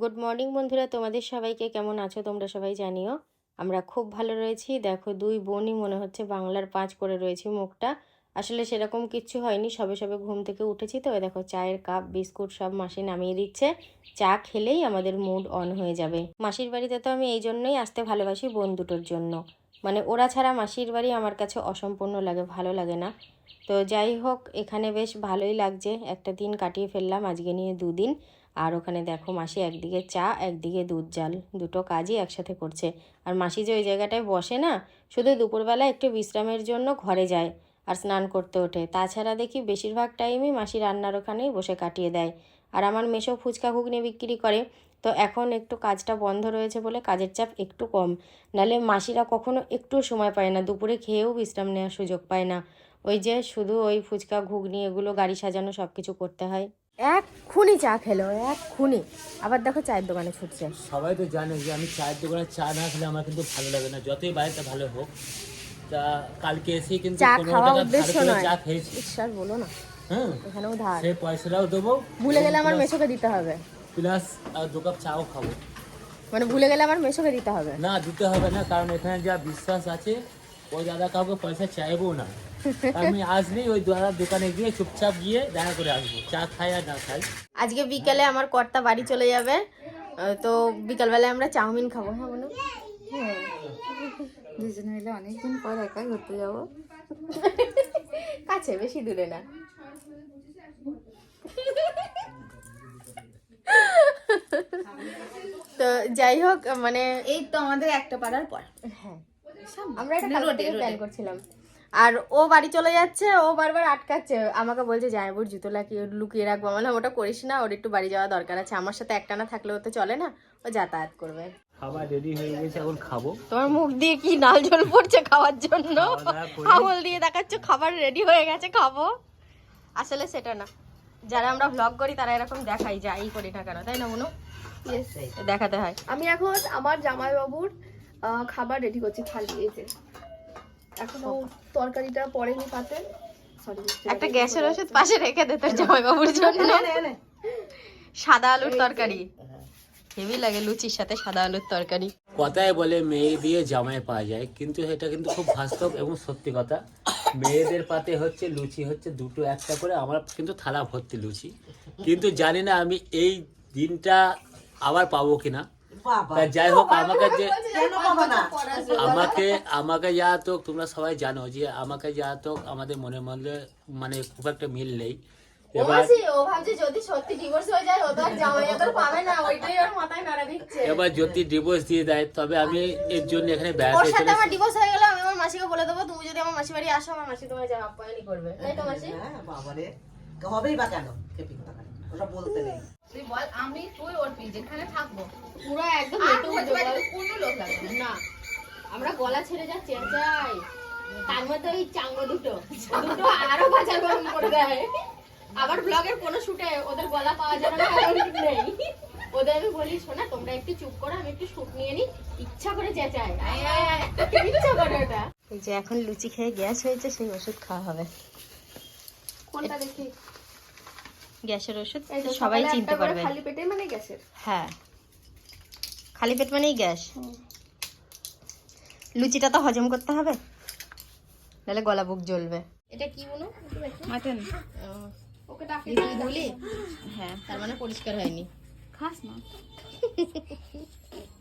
Good morning বন্ধুরা। তোমাদের সবাইকে কেমন আছো? তোমরা সবাই জানিও। আমরা খুব ভালো রয়েছি। দেখো, দুই বোনই মনে হচ্ছে বাংলার পাঁচ করে রয়েছি মুখটা। আসলে সেরকম কিচ্ছু হয়নি। সবে সবে ঘুম থেকে উঠেছি তো। দেখো, চায়ের কাপ, বিস্কুট সব মাসি নামিয়ে দিচ্ছে। চা খেলেই আমাদের মুড অন হয়ে যাবে। মাসির বাড়িতে তো আমি এই জন্যই আসতে ভালোবাসি বোন দুটোর জন্য। মানে ওরা ছাড়া মাসির বাড়ি আমার কাছে অসম্পূর্ণ লাগে, ভালো লাগে না। তো যাই হোক, এখানে বেশ ভালোই লাগছে। একটা দিন কাটিয়ে ফেললাম, আজকে নিয়ে দুদিন। আর ওখানে দেখো মাসি একদিকে চা, একদিকে দুধ জাল। দুটো কাজই একসাথে করছে। আর মাসি যে ওই জায়গাটায় বসে না, শুধু দুপুরবেলা একটু বিশ্রামের জন্য ঘরে যায় আর স্নান করতে ওঠে। তাছাড়া দেখি বেশিরভাগ টাইমই মাসি রান্নার ওখানেই বসে কাটিয়ে দেয়। আর আমার মেশো ফুচকা ঘুগনি বিক্রি করে। তো এখন একটু কাজটা বন্ধ রয়েছে বলে কাজের চাপ একটু কম। নালে মাসিরা কখনো একটু সময় পায় না, দুপুরে খেয়েও বিশ্রাম নেওয়ার সুযোগ পায় না। ওই যে শুধু ওই ফুচকা, ঘুগনি, এগুলো, গাড়ি সাজানো সব কিছু করতে হয়। এক খুনি চা খেলো এক খুনি আবার দেখো চায়ের দোকানে ছুটছে। সবাই তো জানে যে আমি চায়ের দোকানে চা না খেলে আমার কিন্তু ভালো লাগে না। যতই বাড়িতে ভালো হোক তা কালকে এসে কিন্তু চা খাওয়া উদ্দেশ্য নয়। চা খেয়েছি। ঈশ্বর বলো না। হ্যাঁ এখানেও ধার। সেই পয়সাটাও দেবো। ভুলে গেলে আমার মেশোকে দিতে হবে। প্লাস দু কাপ চাও খাব। মানে ভুলে গেলে আমার মেশোকে দিতে হবে। না দিতে হবে না কারণ এখানে যা বিশ্বাস আছে ওই দাদা কাউকে পয়সা চাইব না। আমি আসলেই ওই দোকানে গিয়ে চুপচাপ গিয়ে দেখা করে আসব। চা খাই আর না খাই। আজকে বিকালে আমার কর্তা বাড়ি চলে যাবে। তো বিকালবেলায় আমরা চাউমিন খাব হ্যাঁ বলো? দুজনে মিলে অনেকদিন পর একাই ঘুরতে যাব। কাছে বেশি দূরে না। তো যাই হোক মানে এই তো আমাদের একটা পাড়ার পর। হ্যাঁ। আমরা থেকে প্ল্যান করছিলাম। আর ও বাড়ি চলে যাচ্ছে ও বারবার আটকাচ্ছে। আমাকে বলছে জায়বুর জুতো লাগিয়ে লুকিয়ে রাখব? আমি বললাম, ওটা করিস না ওর একটু বাড়ি যাওয়া দরকার আছে। আমার সাথে একটানা থাকলে ও তো চলে না ও যাতায়াত করবে। খাবার রেডি হয়ে গেছে এখন খাব। তোমার মুখ দিয়ে কি নাল জল পড়ছে খাওয়ার জন্য? আঙুল দিয়ে দেখাচ্ছ খাবার রেডি হয়ে গেছে খাব। আসলে সেটা না। যারা আমরা ভ্লগ করি তারা এরকম দেখাই যাই করি না কেন তাই না মনু? দেখাতে হয়। আমি এখন আমার জামাইবাবুর খাবার রেডি করছি থালি এই এখনও তরকারিটা পড়েনি পাতে একটা গ্যাসের ওষুধ পাশে রেখে দে তোর জামাইবাবুর জন্য। সাদা আলুর তরকারি। হেভি লাগে লুচির সাথে সাদা আলুর তরকারি। কথায় বলে মেয়ে দিয়ে জামাই পাওয়া যায় কিন্তু এটা কিন্তু খুব বাস্তব এবং সত্যি কথা। মেয়েদের পাতে হচ্ছে লুচি হচ্ছে দুটো একটা করে আমার কিন্তু থালা ভর্তি লুচি। কিন্তু জানি না আমি এই দিনটা আবার পাবো কিনা। তা যাই হোক আমাকে যে আমাকে আমাকে যা তো তোমরা সবাই জানো যে আমাকে যা তো আমাদের মনে মনে মানে খুব একটা মিল নেই। এবার যদি ডিভোর্স হয়ে এবার যদি দিয়ে দেয় তবে আমি এর জন্য এখানে বেড়াতে চলে আমার ডিভোর্স হয়ে গেলে আমি আমার মাসিকে বলে দেবো তুমি যদি আমার মাসি বাড়ি আসো আমার মাসি তোমার যা আপ্যায়নই করবে। তাই তো মাসি? হ্যাঁ বাবারে। হবেই বা কেন? ওসব বলতে নেই। তুই বল আমি তুই ওর যেখানে থাকব। পুরো একদম কোনো লোক লাগবে না। আমরা গলা ছেড়ে যা চেঁচাই তার মধ্যে ওই চাঙ্গ দুটো। দুটো আরও বাজার গরম করে দেয়। আবার ব্লগের কোনো শুটে ওদের গলা পাওয়া যাবে না নেই। ওদের আমি বলি শোনা তোমরা একটু চুপ করো আমি একটু শুট নিয়ে নিই ইচ্ছা করে চেঁচাই। ইচ্ছা করে ওটা এই যে এখন লুচি খেয়ে গ্যাস হয়েছে সেই ওষুধ খাওয়া হবে। কোনটা দেখি? গ্যাসের ওষুধ সবাই চিনতে পারবে খালি পেটে মানে গ্যাসের? হ্যাঁ। খালি পেট মানেই গ্যাস। লুচিটা তো হজম করতে হবে নাহলে গলা বুক জ্বলবে। এটা কি বলো মাটন। ওকে ডাকি তুই ধুলি হ্যাঁ তার মানে পরিষ্কার হয়নি। খাস না।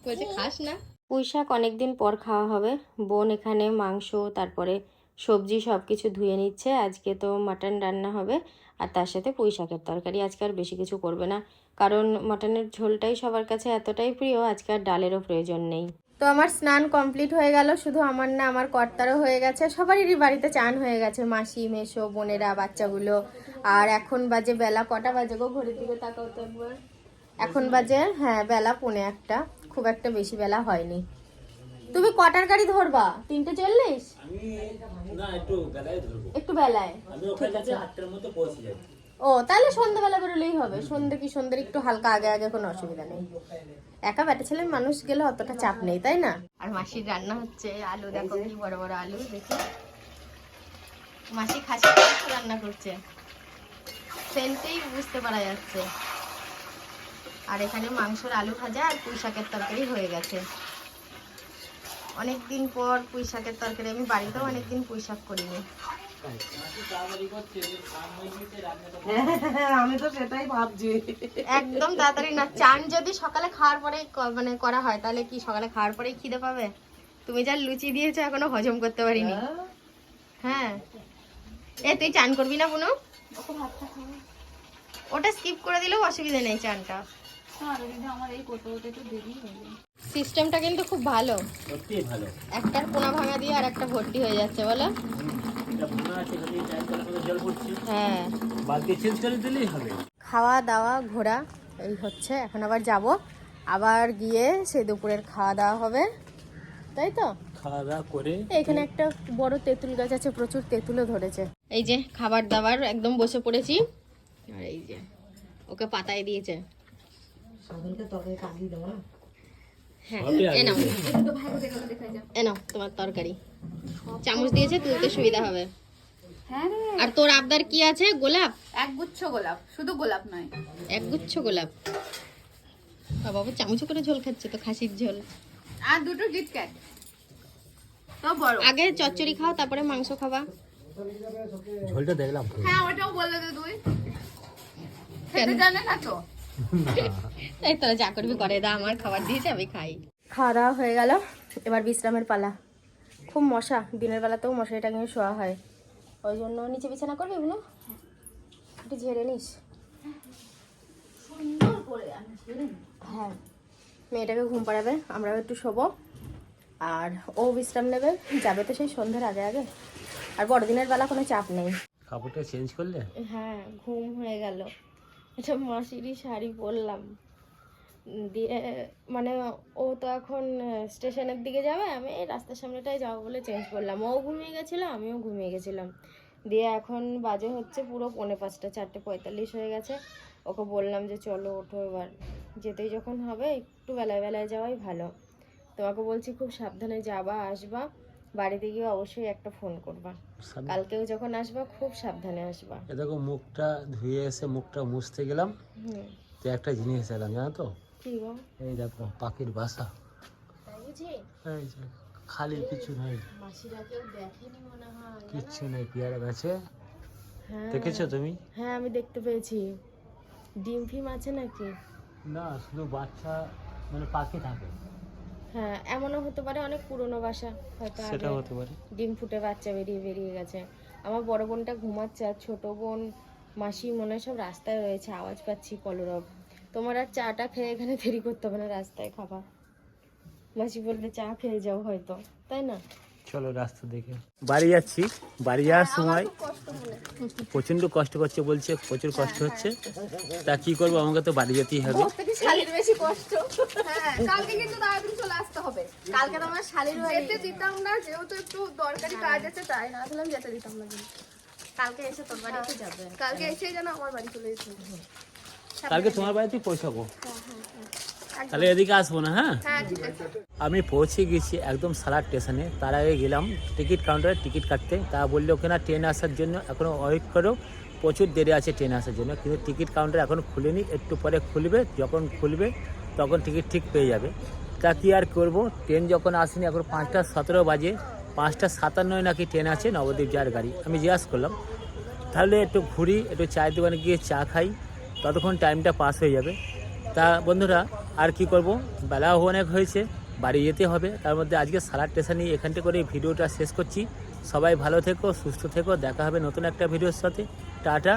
বলছে খাস না। পুঁই শাক অনেকদিন পর খাওয়া হবে। বোন এখানে মাংস তারপরে সবজি সব কিছু ধুয়ে নিচ্ছে। আজকে তো মাটন রান্না হবে। আর তার সাথে পুঁই শাকের তরকারি। আজকে আর বেশি কিছু করবে না। কারণ মাটনের ঝোলটাই সবার কাছে এতটাই প্রিয়, আজকে আর ডালেরও প্রয়োজন নেই। তো আমার স্নান কমপ্লিট হয়ে গেল। শুধু আমার না, আমার কর্তারও হয়ে গেছে। সবারই বাড়িতে চান হয়ে গেছে। মাসি মেশো বোনেরা, বাচ্চাগুলো। আর এখন বাজে বেলা কটা বাজে গো? ঘড়ির দিকে তাকাও তো একবার। এখন বাজে হ্যাঁ বেলা পৌনে একটা। খুব একটা বেশি বেলা হয়নি। তুমি কটার গাড়ি ধরবা? তিনটে চল্লিশ? একটু বেলায় ধরবো। একটু বেলায়? আমি ওখানে যাচ্ছি আটটার মধ্যে পৌঁছে যাই। ও তাহলে সন্ধ্যাবেলা বেরোলেই হবে। সন্ধ্যে কি সন্ধ্যের একটু হালকা আগে আগে কোনো অসুবিধা নেই। একা বেটা ছেলে মানুষ গেলে অতটা চাপ নেই তাই না? আর মাসির রান্না হচ্ছে আলু দেখো কি বড় বড় আলু দেখি। মাসি খাসি রান্না করছে। সেন্টেই বুঝতে পারা যাচ্ছে। আর এখানে মাংসর আলু ভাজা আর পুঁই শাকের তরকারি হয়ে গেছে। অনেক দিন পর পুঁই শাকের তরকারি আমি বাড়িতেও অনেকদিন পুঁই শাক করিনি আমি তো সেটাই ভাবছি। একদম তাড়াতাড়ি না চান যদি সকালে খাওয়ার পরে মানে করা হয় তাহলে কি সকালে খাওয়ার পরেই খিদে পাবে? তুমি যা লুচি দিয়েছ এখনও হজম করতে পারিনি। হ্যাঁ? এ তুই চান করবি না বুনু? ওটা স্কিপ করে দিলেও অসুবিধা নেই চানটা। আমার এই করতে করতে একটু দেরি হয়ে যায়। সিস্টেমটা কিন্তু খুব ভালো। সত্যিই ভালো। একটার কোনা ভাঙা দিয়ে আর একটা ভর্তি হয়ে যাচ্ছে বলো? হ্যাঁ। চেঞ্জ করে দিলেই হবে। খাওয়া দাওয়া ঘোরা এই হচ্ছে। এখন আবার যাব। আবার গিয়ে সেই দুপুরের খাওয়া দাওয়া হবে। তাই তো? খাওয়া দাওয়া করে এখানে একটা বড় তেঁতুল গাছ আছে প্রচুর তেঁতুলও ধরেছে। এই যে খাবার দাবার একদম বসে পড়েছি। আর এই যে ওকে পাতায় দিয়েছে। সাধনকে তবে কাঁদিয়ে দেবো না? হ্যাঁ তোমার তরকারি। চামচ দিয়েছে তুলতে সুবিধা হবে। হ্যাঁ আর তোর আবদার কি আছে? গোলাপ? এক গুচ্ছ গোলাপ শুধু গোলাপ নয়। একগুচ্ছ গোলাপ। আর বাবা চামচ করে ঝোল খাচ্ছে তো খাসির ঝোল। আর দুটো কিটক্যাট। তো বড়। আগে চচ্চড়ি খাও তারপরে মাংস খাবা। ঝোলটা দেখলাম। হ্যাঁ ওটাও বললে তো তুই। খেতে জানে না তো। এই তোরা যা করবি করে দা আমার খাবার দিয়েছে আমি খাই। খাওয়া দাওয়া হয়ে গেল এবার বিশ্রামের পালা। খুব মশা দিনের বেলাতেও মশারিটা কিন্তু শোয়া হয়। ওই জন্য নিচে বিছানা করবি এগুলো একটু ঝেড়ে নিস। হ্যাঁ মেয়েটাকে ঘুম পাড়াবে আমরাও একটু শোবো। আর ও বিশ্রাম নেবে যাবে তো সেই সন্ধ্যের আগে আগে। আর বড়দিনের বেলা কোনো চাপ নেই। কাপড়টা চেঞ্জ করলে? হ্যাঁ ঘুম হয়ে গেল। এটা মাসিরই শাড়ি পরলাম দিয়ে মানে ও তো এখন স্টেশনের দিকে যাবে, আমি এই রাস্তার সামনেটাই যাব বলে চেঞ্জ করলাম। ও ঘুমিয়ে গেছিল, আমিও ঘুমিয়ে গেছিলাম। দিয়ে এখন বাজে হচ্ছে পুরো পৌনে পাঁচটা, চারটে পঁয়তাল্লিশ হয়ে গেছে। ওকে বললাম যে, চলো ওঠো এবার। যেতেই যখন হবে, একটু বেলায় বেলায় যাওয়াই ভালো। তোমাকে বলছি, খুব সাবধানে যাবা, আসবা। বাড়িতে গিয়ে অবশ্যই একটা ফোন করবা। কালকেও যখন আসবা খুব সাবধানে আসবা। এ দেখো মুখটা ধুয়ে এসে মুখটা মুছতে গেলাম। হুম। তো একটা জিনিস এলাম জানো তো? কি গো? এই দেখো পাখির বাসা। বুঝি? এই যে খালি কিছু নেই। মাসিরা কেউ দেখেনি মনে হয় কিচ্ছু নেই পেয়ারা গাছে। হ্যাঁ। দেখেছ তুমি? হ্যাঁ আমি দেখতে পেয়েছি। ডিম ফিম আছে নাকি? না শুধু বাচ্চা মানে পাখি থাকে। হ্যাঁ এমনও হতে পারে অনেক পুরনো বাসা হয়তো সেটা হতে পারে। ডিম ফুটে বাচ্চা বেরিয়ে বেরিয়ে গেছে। আমার বড় বোনটা ঘুমাচ্ছে আর ছোট বোন মাসি মনে হয় সব রাস্তায় রয়েছে আওয়াজ পাচ্ছি কলরব। তোমার আর চাটা খেয়ে এখানে দেরি করতে হবে না রাস্তায় খাবা। মাসি বললে চা খেয়ে যাও হয়তো। তাই না? চলো রাস্তা দেখে। বাড়ি যাচ্ছি। বাড়ি যাওয়ার সময় প্রচণ্ড কষ্ট করছে বলছে প্রচুর কষ্ট হচ্ছে। তা কি করব? আমাকে তো বাড়ি যেতেই হবে। বেশি কষ্ট? হ্যাঁ কালকে কিন্তু তাড়াতাড়ি চলে আসতে হবে। কালকে তোমার শালির যেতে দিতাম না যেহেতু একটু দরকারি কাজ আছে তাই না তাহলে যেতে দিতাম না কালকে এসে তোর বাড়িতে যাবে? কালকে এসেই যেন আমার বাড়ি চলে যেতে। কালকে তোমার বাড়িতেই পৌঁছাবো। তাহলে এদিকে আসব না হ্যাঁ? হ্যাঁ আমি পৌঁছে গেছি একদম সালার স্টেশনে। তার আগে গেলাম টিকিট কাউন্টারে টিকিট কাটতে। তা বলল কিনা ট্রেন আসার জন্য এখনও ওয়েট করো। প্রচুর দেরি আছে ট্রেন আসার জন্য। কিন্তু টিকিট কাউন্টার এখন খুলেনি। একটু পরে খুলবে যখন খুলবে তখন টিকিট ঠিক পেয়ে যাবে। তা কি আর করব? ট্রেন যখন আসেনি এখন পাঁচটা সতেরো বাজে। পাঁচটা সাতান্নয় নাকি ট্রেন আছে নবদ্বীপ যাওয়ার গাড়ি। আমি জিজ্ঞাসা করলাম তাহলে একটু ঘুরি একটু চায়ের দোকানে গিয়ে চা খাই। ততক্ষণ টাইমটা পাস হয়ে যাবে। তা বন্ধুরা আর কি করব? বেলাও অনেক হয়েছে, বাড়ি যেতে হবে। তার মধ্যে আজকে সালার স্টেশনে এখানটা করে ভিডিওটা শেষ করছি। সবাই ভালো থেকো, সুস্থ থেকো। দেখা হবে নতুন একটা ভিডিওর সাথে। টাটা।